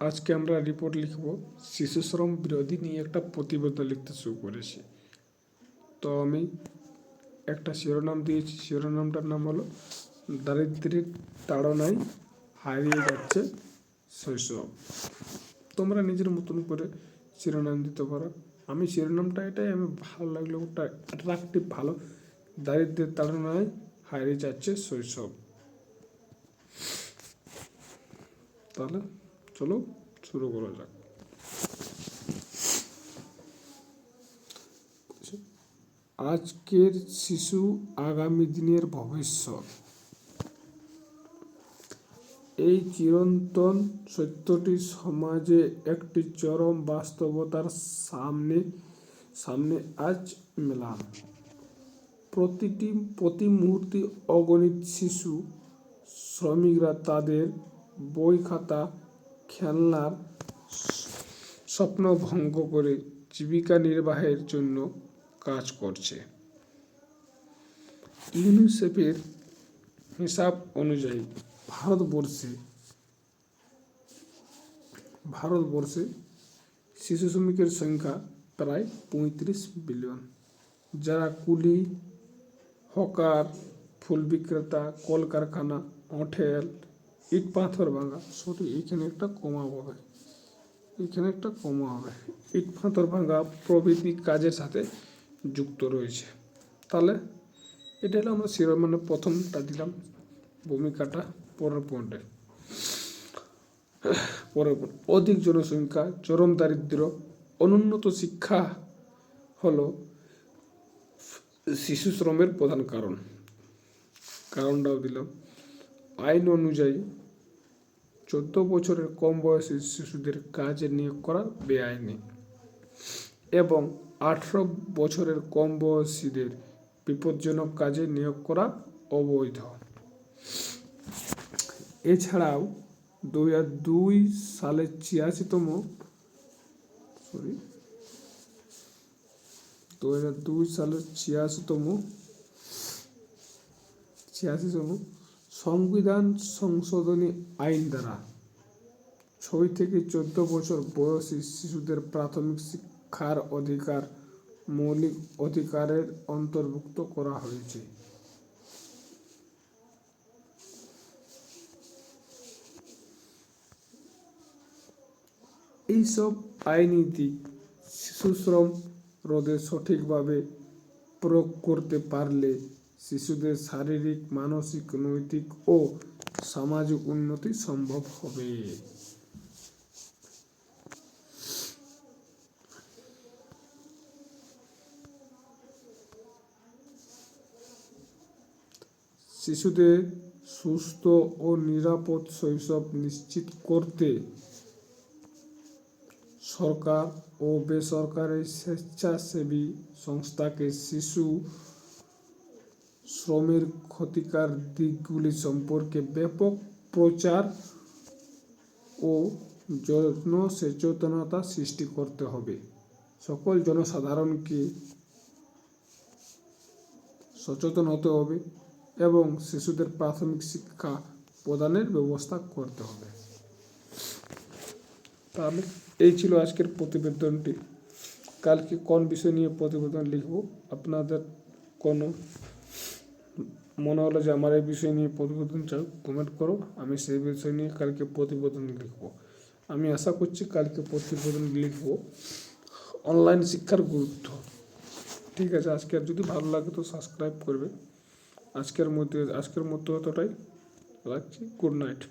আজকে আমরা রিপোর্ট লিখব, শিশু শ্রম বিরোধী নিয়ে একটা প্রতিবেদন লিখতে শুরু করেছি। তো আমি একটা শিরোনাম দিয়েছি, শিরোনামটার নাম হলো, দারিদ্র্যের তাড়নায় হারিয়ে যাচ্ছে শৈশব। তোমরা নিজের মতন করে শিরোনাম দিতে পারো। আমি শিরোনামটা এটাই, আমি ভালো লাগল ওটা অ্যাট্রাকটিভ ভালো, দারিদ্র্যের তাড়নায় হারিয়ে যাচ্ছে শৈশব। তাহলে চলো শুরু করা যাক। আজকের শিশু আগামী দিনের ভবিষ্যৎ। এই চিরন্তন সত্যটি সমাজে একটি চরম বাস্তবতার সামনে সামনে আজ মেলাম প্রতিটি, প্রতি মুহূর্তে অগণিত শিশু, শ্রমিকরা তাদের বই খাতা খেলনার স্বপ্ন ভঙ্গ করে জীবিকা নির্বাহের জন্য কাজ করছে। ইউনিসেফের হিসাব অনুযায়ী ভারতবর্ষে ভারতবর্ষে শিশু শ্রমিকের সংখ্যা প্রায় পঁয়ত্রিশ বিলিয়ন। যারা কুলি, হকার, ফুল বিক্রেতা, কলকারখানা, হোটেল ইট পাথর ভাঙা সরি এখানে একটা কমা হবে। এখানে একটা কমা হবে। ইট পাথর ভাঙা প্রভৃতি কাজের সাথে যুক্ত রয়েছে। তাহলে এটা হলো আমরা শিরো মানে প্রথমটা দিলাম ভূমিকাটা পরের পয়েন্টে। পরের point, অধিক জনসংখ্যা চরম দারিদ্র্য অনুন্নত শিক্ষা হলো শিশু শ্রমের প্রধান কারণ। কারণটাও দিলাম। আইন অনুযায়ী চোদ্দ বছরের কম বয়সী শিশুদের কাজে নিয়োগ করা বেআইনি এবং আঠেরো বছরের কম বয়সীদের বিপজ্জনক কাজে নিয়োগ করা অবৈধ। এছাড়াও দুই হাজার দুই সালের ছিয়াশিতম সরি দু হাজার দুই সালের ছিয়াশিতম ছিয়াশিতম সংবিধান সংশোধনী আইন দ্বারা ছয় থেকে চোদ্দ বছর বয়সী শিশুদের প্রাথমিক শিক্ষার অধিকার, মৌলিক অধিকারের অন্তর্ভুক্ত করা হয়েছে। এইসব আইনি দিক শিশু শ্রম রোধে সঠিকভাবে প্রয়োগ করতে পারলে শিশুদের শারীরিক, মানসিক, নৈতিক ও সামাজিক উন্নতি সম্ভব হবে। শিশুদের সুস্থ ও নিরাপদ শৈশব নিশ্চিত করতে সরকার ও বেসরকারি স্বেচ্ছাসেবী সংস্থাকে শিশু শ্রমের ক্ষতিকার দিকগুলি সম্পর্কে ব্যাপক প্রচার ও জনসচেতনতা সৃষ্টি করতে হবে। সকল জনসাধারণকে সচেতন হতে হবে এবং শিশুদের প্রাথমিক শিক্ষা প্রদানের ব্যবস্থা করতে হবে। তাহলে এই ছিল আজকের প্রতিবেদনটি। কালকে কোন বিষয় নিয়ে প্রতিবেদন লিখব, আপনাদের কোনো মনে হলো যে আমার এই বিষয় নিয়ে প্রতিবেদন চাও কমেন্ট করো, আমি সেই বিষয় নিয়ে কালকে প্রতিবেদন লিখব। আমি আশা করছি কালকে প্রতিবেদন লিখব। অনলাইন শিক্ষার গুরুত্ব। ঠিক আছে আজকের যদি ভালো লাগে তো সাবস্ক্রাইব করবে। আজকের মধ্যে আজকের মধ্যে এতটাই। রাখছি গুড নাইট